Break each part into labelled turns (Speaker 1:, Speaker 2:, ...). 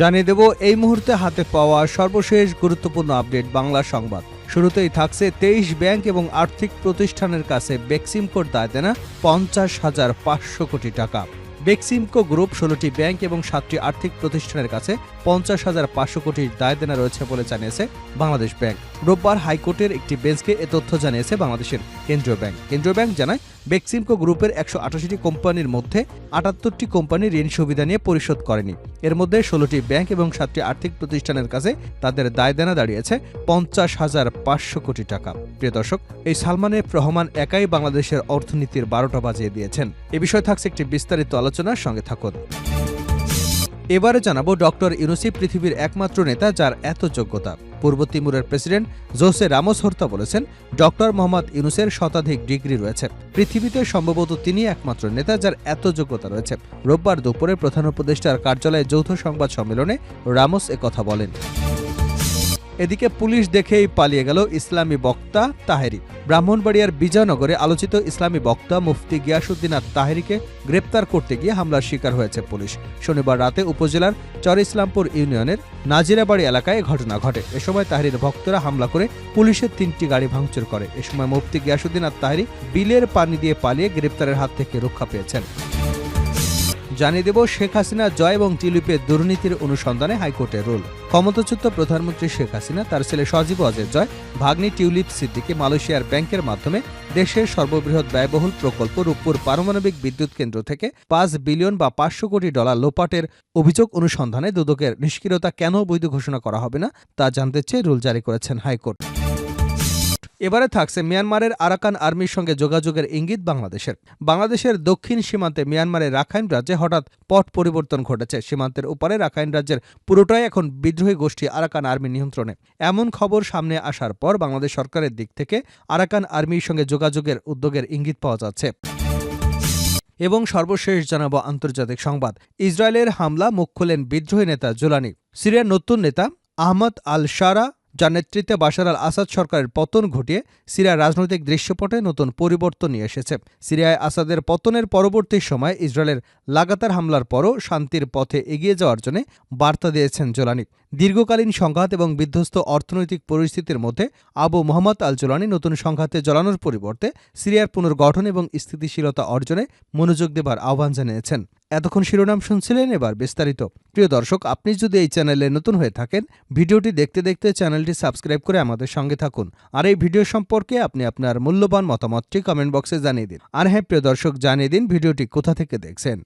Speaker 1: জানিয়ে দেব, এই মুহূর্তে হাতে পাওয়া সর্বশেষ গুরুত্বপূর্ণ আপডেট বাংলা সংবাদ। শুরুতেই থাকছে তেইশ ব্যাংক এবং আর্থিক প্রতিষ্ঠানের কাছে বেক্সিমকোর দায় দেনা পঞ্চাশ হাজার পাঁচশো কোটি টাকা। বেক্সিমকো গ্রুপ ষোলোটি ব্যাংক এবং সাতটি আর্থিক প্রতিষ্ঠানের কাছে পঞ্চাশ হাজার পাঁচশো কোটির দায় দেনা রয়েছে বলে জানিয়েছে বাংলাদেশ ব্যাংক। রোববার হাইকোর্টের একটি বেঞ্চকে এ তথ্য জানিয়েছে বাংলাদেশের কেন্দ্রীয় ব্যাংক। কেন্দ্রীয় ব্যাংক জানায় বেক্সিমকো গ্রুপের একশো আটাশিটি কোম্পানির মধ্যে আটাত্তরটি কোম্পানি ঋণ সুবিধা নিয়ে পরিশোধ করেনি। এর মধ্যে ষোলোটি ব্যাংক এবং সাতটি আর্থিক প্রতিষ্ঠানের কাছে তাদের দায় দেনা দাঁড়িয়েছে পঞ্চাশ হাজার পাঁচশো কোটি টাকা। প্রিয় দর্শক, এই সালমানের রহমান একাই বাংলাদেশের অর্থনীতির বারোটা বাজিয়ে দিয়েছেন। এ বিষয়ে থাকছে একটি বিস্তারিত আলোচনার সঙ্গে থাকুন। এবারে জানাব ডক্টর ইউনুসি পৃথিবীর একমাত্র নেতা যার এত যোগ্যতা। পূর্ব তিমুরের প্রেসিডেন্ট জোসে রামোস হর্তা বলেছেন, ডক্টর মোহাম্মদ ইউনুসের শতাধিক ডিগ্রি রয়েছে। পৃথিবীতে সম্ভবত তিনি একমাত্র নেতা যার এত যোগ্যতা রয়েছে। রোববার দুপুরে প্রধান উপদেষ্টার কার্যালয়ে যৌথ সংবাদ সম্মেলনে রামোস কথা বলেন। এদিকে পুলিশ দেখেই পালিয়ে গেল ইসলামী বক্তা তাহেরি ব্রাহ্মণবাড়িয়ার বিজয়নগরে আলোচিত ইসলামী বক্তা মুফতি গিয়াসুদ্দিন আর তাহেরিকে গ্রেপ্তার করতে গিয়ে হামলার শিকার হয়েছে পুলিশ। শনিবার রাতে উপজেলার চর ইসলামপুর ইউনিয়নের নাজিরাবাড়ি এলাকায় ঘটনা ঘটে। এ সময় তাহেরির ভক্তরা হামলা করে পুলিশের তিনটি গাড়ি ভাঙচুর করে। এ সময় মুফতি গিয়াসুদ্দিন আর তাহেরি বিলের পানি দিয়ে পালিয়ে গ্রেপ্তারের হাত থেকে রক্ষা পেয়েছেন। জানিয়ে দেব, শেখ হাসিনা জয় এবং টিলিপের দুর্নীতির অনুসন্ধানে হাইকোর্টের রুল। ক্ষমতাচ্যুত প্রধানমন্ত্রী শেখ হাসিনা, তার ছেলে সজীব অজয় জয়, ভাগ্নি টিউলিপ সিদ্দিকে মালয়েশিয়ার ব্যাংকের মাধ্যমে দেশের সর্ববৃহৎ ব্যয়বহুল প্রকল্প রূপপুর পারমাণবিক বিদ্যুৎ কেন্দ্র থেকে পাঁচ বিলিয়ন বা পাঁচশো কোটি ডলার লোপাটের অভিযোগ অনুসন্ধানে দুদকের নিষ্ক্রিয়তা কেন বৈধ ঘোষণা করা হবে না, তা জানতে চেয়ে রুল জারি করেছেন হাইকোর্ট। এবারে থাকছে মিয়ানমারের আরাকান আর্মির সঙ্গে যোগাযোগের ইঙ্গিত বাংলাদেশের। বাংলাদেশের দক্ষিণ সীমান্তে মিয়ানমারের রাখাইন রাজ্যে হঠাৎ পট পরিবর্তন ঘটেছে। সীমান্তের উপারে রাখাইন রাজ্যের পুরোটাই এখন বিদ্রোহী গোষ্ঠী আরাকান আর্মি নিয়ন্ত্রণে। এমন খবর সামনে আসার পর বাংলাদেশ সরকারের দিক থেকে আরাকান আর্মির সঙ্গে যোগাযোগের উদ্যোগের ইঙ্গিত পাওয়া যাচ্ছে। এবং সর্বশেষ জানাব আন্তর্জাতিক সংবাদ। ইসরায়েলের হামলা মুখ খুলেন বিদ্রোহী নেতা জোলানি। সিরিয়ার নতুন নেতা আহমদ আল শারা যার নেতৃত্বে বাশার আল আসাদ সরকারের পতন ঘটিয়ে সিরিয়ার রাজনৈতিক দৃশ্যপটে নতুন পরিবর্তন নিয়ে এসেছে। সিরিয়ায় আসাদের পতনের পরবর্তী সময় ইসরায়েলের লাগাতার হামলার পরও শান্তির পথে এগিয়ে যাওয়ার জন্য বার্তা দিয়েছেন জোলানি। দীর্ঘকালীন সংঘাত এবং বিধ্বস্ত অর্থনৈতিক পরিস্থিতির মধ্যে আবু মোহাম্মদ আল জোলানি নতুন সংঘাতে জ্বলানোর পরিবর্তে সিরিয়ার পুনর্গঠন এবং স্থিতিশীলতা অর্জনে মনোযোগ দেবার আহ্বান জানিয়েছেন। এতক্ষণ শিরোনাম শুনছিলেন এবার বিস্তারিত। প্রিয় দর্শক, আপনি যদি এই চ্যানেলে নতুন হয়ে থাকেন, ভিডিওটি দেখতে দেখতে চ্যানেলটি সাবস্ক্রাইব করে আমাদের সঙ্গে থাকুন। আর এই ভিডিও সম্পর্কে আপনি আপনার মূল্যবান মতামতটি কমেন্ট বক্সে জানিয়ে দিন। আর হ্যাঁ প্রিয় দর্শক, জানিয়ে দিন ভিডিওটি কোথা থেকে দেখছেন।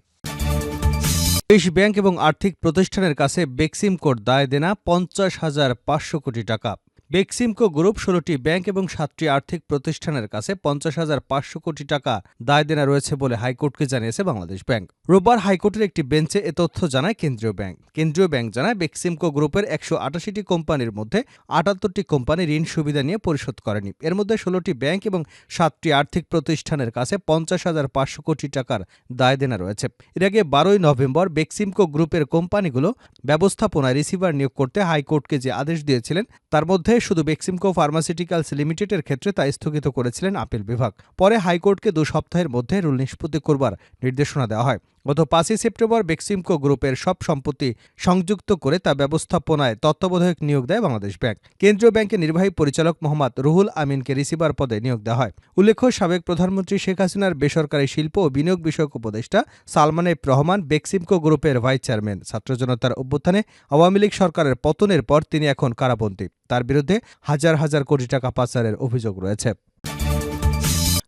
Speaker 1: দেশ ব্যাংক এবং আর্থিক প্রতিষ্ঠানের কাছে বেক্সিম কোড দায় দেনা পঞ্চাশ হাজার পাঁচশো কোটি টাকা। বেক্সিমকো গ্রুপ ষোলোটি ব্যাংক এবং সাতটি আর্থিক প্রতিষ্ঠানের কাছে পঞ্চাশ হাজার পাঁচশো কোটি টাকা দায় দেনা রয়েছে বলে হাইকোর্টকে জানিয়েছে বাংলাদেশ ব্যাংক। রোববার হাইকোর্টের একটি বেঞ্চে এ তথ্য জানায় কেন্দ্রীয় ব্যাংক। কেন্দ্রীয় ব্যাংক জানায়, বেক্সিমকো গ্রুপের একশো আটাশিটি কোম্পানির মধ্যে আটাত্তরটি কোম্পানি ঋণ সুবিধা নিয়ে পরিশোধ করেনি। এর মধ্যে ষোলোটি ব্যাংক এবং সাতটি আর্থিক প্রতিষ্ঠানের কাছে পঞ্চাশ হাজার পাঁচশো কোটি টাকার দায় দেনা রয়েছে। এর আগে বারোই নভেম্বর বেক্সিমকো গ্রুপের কোম্পানিগুলো ব্যবস্থাপনায় রিসিভার নিয়োগ করতে হাইকোর্টকে যে আদেশ দিয়েছিলেন, তার মধ্যে শুধু বেক্সিমকো ফার্মাসিউটিক্যালস লিমিটেডের ক্ষেত্রে তা স্থগিত করেছিলেন আপিল বিভাগ। পরে হাইকোর্টকে দু সপ্তাহের মধ্যে রুল নিষ্পত্তি করবার নির্দেশনা দেওয়া হয়। গত পাঁচই সেপ্টেম্বর বেক্সিমকো গ্রুপের সব সম্পত্তি সংযুক্ত করে তা ব্যবস্থাপনায় তত্ত্বাবধায়ক নিয়োগ দেয় বাংলাদেশ ব্যাংক। কেন্দ্রীয় ব্যাংকের নির্বাহী পরিচালক মোহাম্মদ রুহুল আমিনকে রিসিভার পদে নিয়োগ দেওয়া হয়। উল্লেখ্য, সাবেক প্রধানমন্ত্রী শেখ হাসিনার বেসরকারি শিল্প ও বিনিয়োগ বিষয়ক উপদেষ্টা সালমান এফ রহমান বেক্সিমকো গ্রুপের ভাইস চেয়ারম্যান। ছাত্র জনতার অভ্যুত্থানে আওয়ামী লীগ সরকারের পতনের পর তিনি এখন কারাবন্দী। তার বিরুদ্ধে হাজার হাজার কোটি টাকা পাচারের অভিযোগ রয়েছে।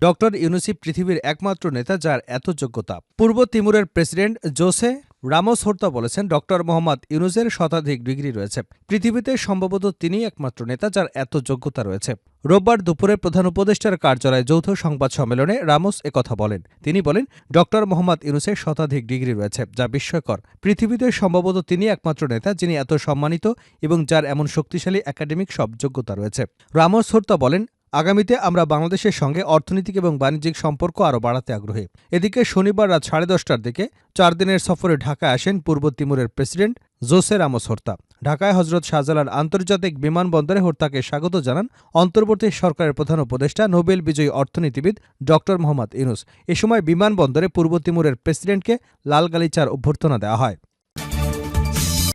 Speaker 1: ডক্টর ইউনুসি পৃথিবীর একমাত্র নেতা যার এত যোগ্যতা। পূর্ব তিমুরের প্রেসিডেন্ট জোসে রামোস হর্তা বলেছেন, ডক্টর মোহাম্মদ ইউনুসের শতাধিক ডিগ্রি রয়েছে। পৃথিবীতে সম্ভবত তিনি একমাত্র নেতা যার এত যোগ্যতা রয়েছে। রোববার দুপুরে প্রধান উপদেষ্টার কার্যালয়ে যৌথ সংবাদ সম্মেলনে রামোস একথা বলেন। তিনি বলেন, ডক্টর মোহাম্মদ ইউনুসের শতাধিক ডিগ্রি রয়েছে, যা বিস্ময়কর। পৃথিবীতে সম্ভবত তিনি একমাত্র নেতা যিনি এত সম্মানিত এবং যার এমন শক্তিশালী একাডেমিক সব যোগ্যতা রয়েছে। রামোস হর্তা বলেন আগামীতে আমরা বাংলাদেশের সঙ্গে অর্থনৈতিক এবং বাণিজ্যিক সম্পর্ক আরও বাড়াতে আগ্রহী। এদিকে শনিবার রাত সাড়ে দশটার দিকে চার দিনের সফরে ঢাকায় আসেন পূর্ব তিমুরের প্রেসিডেন্ট জোসে রামোস হর্তা। ঢাকায় হজরত শাহজালাল আন্তর্জাতিক বিমানবন্দরে হর্তাকে স্বাগত জানান অন্তর্বর্তী সরকারের প্রধান উপদেষ্টা, নোবেল বিজয়ী অর্থনীতিবিদ ড মোহাম্মদ ইনুস এ সময় বিমানবন্দরে পূর্ব তিমুরের প্রেসিডেন্টকে লাল গালিচার অভ্যর্থনা দেওয়া হয়।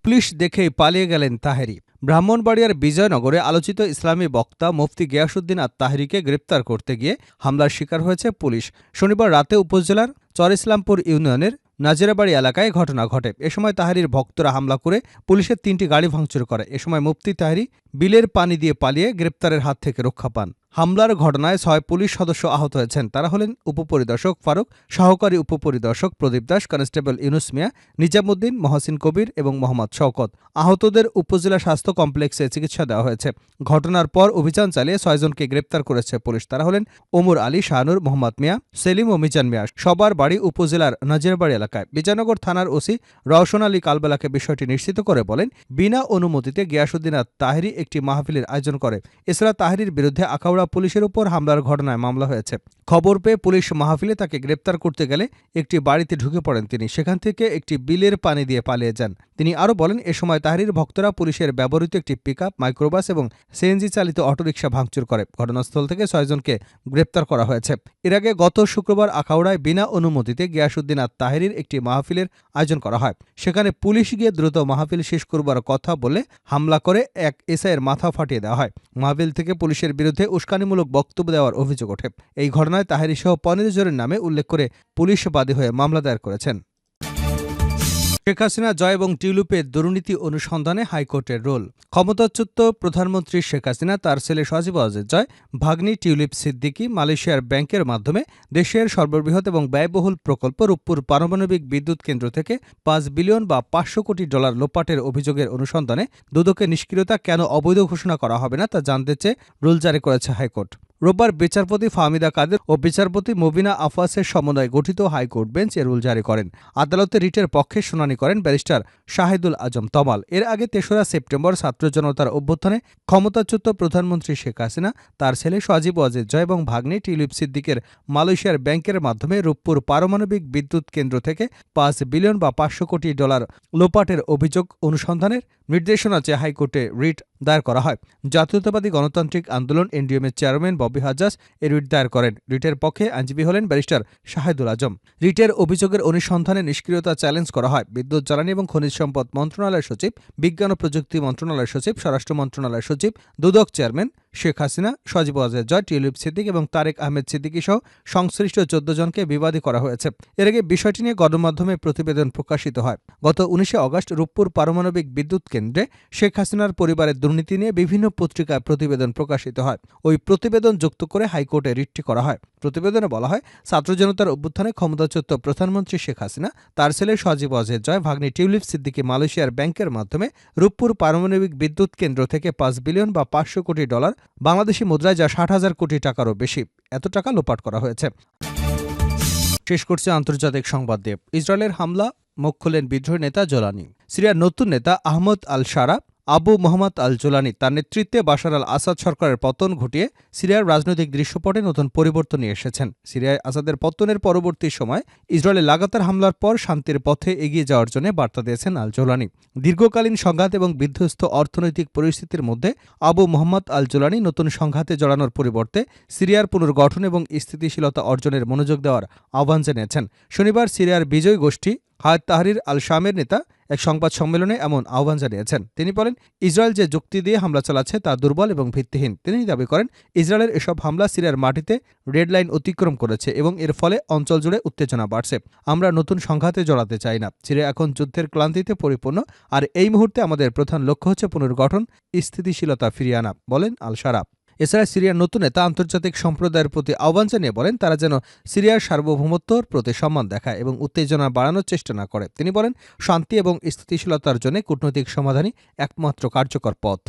Speaker 1: পুলিশ দেখেই পালিয়ে গেলেন তাহেরি। ব্রাহ্মণবাড়িয়ার বিজয়নগরে আলোচিত ইসলামী বক্তা মুফতি গিয়াসুদ্দিন আত্মাহরিকে গ্রেপ্তার করতে গিয়ে হামলার শিকার হয়েছে পুলিশ। শনিবার রাতে উপজেলার চর ইসলামপুর ইউনিয়নের নাজিরাবাড়ি এলাকায় ঘটনা ঘটে। এ সময় তাহারির ভক্তরা হামলা করে পুলিশের তিনটি গাড়ি ভাঙচুর করে। এ সময় মুফতি তাহারি বিলের পানি দিয়ে পালিয়ে গ্রেপ্তারের হাত থেকে রক্ষা পান। হামলার ঘটনায় ছয় পুলিশ সদস্য আহত হয়েছেন। তারা হলেন উপপরিদর্শক ফারুক, সহকারী উপপরিদর্শক প্রদীপ দাস, কনস্টেবল ইউনুস মিয়া, নিজামুদ্দিন, মহসিন কবির এবং মোহাম্মদ শওকত। আহতদের উপজেলা স্বাস্থ্য কমপ্লেক্সে চিকিৎসা দেওয়া হয়েছে। ঘটনার পর অভিযান চালিয়ে ছয়জনকে গ্রেপ্তার করেছে পুলিশ। তারা হলেন ওমর আলী, শাহানুর, মোহাম্মদ মিয়া, সেলিম ও মিজান মিয়া। সবার বাড়ি উপজেলার নাজিরবাড়ি এলাকায়। বিজয়নগর থানার ওসি রওশন আলী কালবেলাকে বিষয়টি নিশ্চিত করে বলেন, বিনা অনুমতিতে গিয়াসুদ্দিন তাহেরি একটি মাহফিলের আয়োজন করে। এছাড়া তাহেরির বিরুদ্ধে আখাউড়া পুলিশের উপর হামলার ঘটনায় মামলা হয়েছে। খবর পেয়ে পুলিশ মাহফিলে তাকে গ্রেপ্তার করতে গেলে একটি বাড়িতে ঢুকে পড়েন তিনি। সেখান থেকে একটি বিলের পানি দিয়ে পালিয়ে যান। তিনি আরও বলেন, এ সময় তাহারির ভক্তরা পুলিশের ব্যবহৃত একটি পিকআপ, মাইক্রোবাস এবং সিএনজি চালিত অটোরিকশা ভাঙচুর করে। ঘটনাস্থল থেকে ছয়জনকে গ্রেপ্তার করা হয়েছে। এর আগে গত শুক্রবার আখাউড়ায় বিনা অনুমতিতে গিয়াসুদ্দিন আর তাহেরির একটি মাহফিলের আয়োজন করা হয়। সেখানে পুলিশ গিয়ে দ্রুত মাহফিল শেষ করবার কথা বলে হামলা করে এক এসআইয়ের মাথা ফাটিয়ে দেওয়া হয়। মাহফিল থেকে পুলিশের বিরুদ্ধে উস্কানিমূলক বক্তব্য দেওয়ার অভিযোগ ওঠে। এই ঘটনায় তাহেরি সহ পনেরো জনের নামে উল্লেখ করে পুলিশ বাদী হয়ে মামলা দায়ের করেছেন। শেখ হাসিনা জয় এবং টিউলিপের দুর্নীতি অনুসন্ধানে হাইকোর্টের রোল। ক্ষমতাচ্যুত প্রধানমন্ত্রী শেখ হাসিনা তার ছেলে সজীব অজিত জয়, ভাগ্নি টিউলিপ সিদ্দিকি মালয়েশিয়ার ব্যাংকের মাধ্যমে দেশের সর্ববৃহৎ এবং ব্যয়বহুল প্রকল্প রূপপুর পারমাণবিক বিদ্যুৎ কেন্দ্র থেকে পাঁচ বিলিয়ন বা পাঁচশো কোটি ডলার লোপাটের অভিযোগের অনুসন্ধানে দুদকের নিষ্ক্রিয়তা কেন অবৈধ ঘোষণা করা হবে না তা জানতে চেয়ে রুল জারি করেছে হাইকোর্ট। রোববার বিচারপতি ফাহমিদা কাদের ও বিচারপতি মুবিনা আফাসের সমন্বয়ে গঠিত হাইকোর্ট বেঞ্চ এ রুল জারি করেন। আদালতে রিটের পক্ষে শুনানি করেন ব্যারিস্টার শাহিদুল আজম তমাল। এর আগে তেসরা সেপ্টেম্বর ছাত্র জনতার অভ্যুত্থানে ক্ষমতাচ্যুত প্রধানমন্ত্রী শেখ হাসিনা, তার ছেলে সজীব ওয়াজেদ জয় এবং ভাগ্নে টিউলিপ সিদ্দিকের মালয়েশিয়ার ব্যাংকের মাধ্যমে রূপপুর পারমাণবিক বিদ্যুৎ কেন্দ্র থেকে পাঁচ বিলিয়ন বা পাঁচশো কোটি ডলার লোপাটের অভিযোগ অনুসন্ধানের নির্দেশনা চেয়ে হাইকোর্টে রিট দায়ের করা হয়। জাতীয়তাবাদী গণতান্ত্রিক আন্দোলন এনডিএমের চেয়ারম্যান ববি হাজাস এ রিট দায়ের করেন। রিটের পক্ষে আইনজীবী হলেন ব্যারিস্টার শাহেদুল আজম। রিটের অভিযোগের অনুসন্ধানে নিষ্ক্রিয়তা চ্যালেঞ্জ করা হয়। বিদ্যুৎ, জ্বালানি এবং খনিজ সম্পদ মন্ত্রণালয়ের সচিব, বিজ্ঞান ও প্রযুক্তি মন্ত্রণালয়ের সচিব, স্বরাষ্ট্র মন্ত্রণালয়ের সচিব, দুদক চেয়ারম্যান শেখ হাসিনা, সজীব ওয়াজেদ জয়, টিউলিপ সিদ্দিক এবং তারেক আহমেদ সিদ্দিকী সহ সংশ্লিষ্ট চোদ্দ জনকে বিবাদী করা হয়েছে। এর আগে বিষয়টি নিয়ে গণমাধ্যমে প্রতিবেদন প্রকাশিত হয়। গত উনিশে অগস্ট রূপপুর পারমাণবিক বিদ্যুৎ কেন্দ্রে শেখ হাসিনার পরিবারের দুর্নীতি নিয়ে বিভিন্ন পত্রিকায় প্রতিবেদন প্রকাশিত হয়। ওই প্রতিবেদন যুক্ত করে হাইকোর্টে রিটটি করা হয়। প্রতিবেদনে বলা হয়, ছাত্র জনতার অভ্যুত্থানে ক্ষমতাচ্যুত প্রধানমন্ত্রী শেখ হাসিনা, তার ছেলে সজীব অজেদ জয়, ভাগ্নি টিউলিপ সিদ্দিকী মালয়েশিয়ার ব্যাংকের মাধ্যমে রূপপুর পারমাণবিক বিদ্যুৎ কেন্দ্র থেকে পাঁচ বিলিয়ন বা পাঁচশো কোটি ডলার বাংলাদেশি মুদ্রায় যা ষাট হাজার কোটি টাকারও বেশি, এত টাকা লোপাট করা হয়েছে। শেষ করছে আন্তর্জাতিক সংবাদ দেব। ইসরায়েলের হামলা, মুখ খুললেন বিদ্রোহী নেতা জোলানি। সিরিয়ার নতুন নেতা Ahmad al Sharaa Abu Mohammad al Jolani তার নেতৃত্বে বাশার আল আসাদ সরকারের পতন ঘটিয়ে সিরিয়ার রাজনৈতিক দৃশ্যপটে নতুন পরিবর্তন নিয়ে এসেছেন। সিরিয়ায় আসাদের পতনের পরবর্তী সময় ইসরায়েলে লাগাতার হামলার পর শান্তির পথে এগিয়ে যাওয়ার জন্য বার্তা দিয়েছেন আল জোলানি দীর্ঘকালীন সংঘাত এবং বিধ্বস্ত অর্থনৈতিক পরিস্থিতির মধ্যে আবু মোহাম্মদ আল জোলানি নতুন সংঘাতে জড়ানোর পরিবর্তে সিরিয়ার পুনর্গঠন এবং স্থিতিশীলতা অর্জনের মনোযোগ দেওয়ার আহ্বান জানিয়েছেন। শনিবার সিরিয়ার বিজয় গোষ্ঠী হায়াত তাহরির আল শামের নেতা এক সংবাদ সম্মেলনে এমন আহ্বান জানিয়েছেন। তিনি বলেন, ইসরায়েল যে যুক্তি দিয়ে হামলা চালাচ্ছে তা দুর্বল এবং ভিত্তিহীন। তিনি দাবি করেন, ইসরায়েলের এসব হামলা সিরিয়ার মাটিতে রেড লাইন অতিক্রম করেছে এবং এর ফলে অঞ্চল জুড়ে উত্তেজনা বাড়ছে। আমরা নতুন সংঘাতে জড়াতে চাই না। সিরিয়া এখন যুদ্ধের ক্লান্তিতে পরিপূর্ণ, আর এই মুহূর্তে আমাদের প্রধান লক্ষ্য হচ্ছে পুনর্গঠন, স্থিতিশীলতা ফিরিয়ে আনা, বলেন আল সারাব এছাড়া সিরিয়ার নতুন নেতা আন্তর্জাতিক সম্প্রদায়ের প্রতি আহ্বান জানিয়ে বলেন, তারা যেন সিরিয়ার সার্বভৌমত্বর প্রতি সম্মান দেখায় এবং উত্তেজনা বাড়ানোর চেষ্টা না করে। তিনি বলেন, শান্তি এবং স্থিতিশীলতার জন্য কূটনৈতিক সমাধানই একমাত্র কার্যকর পথ।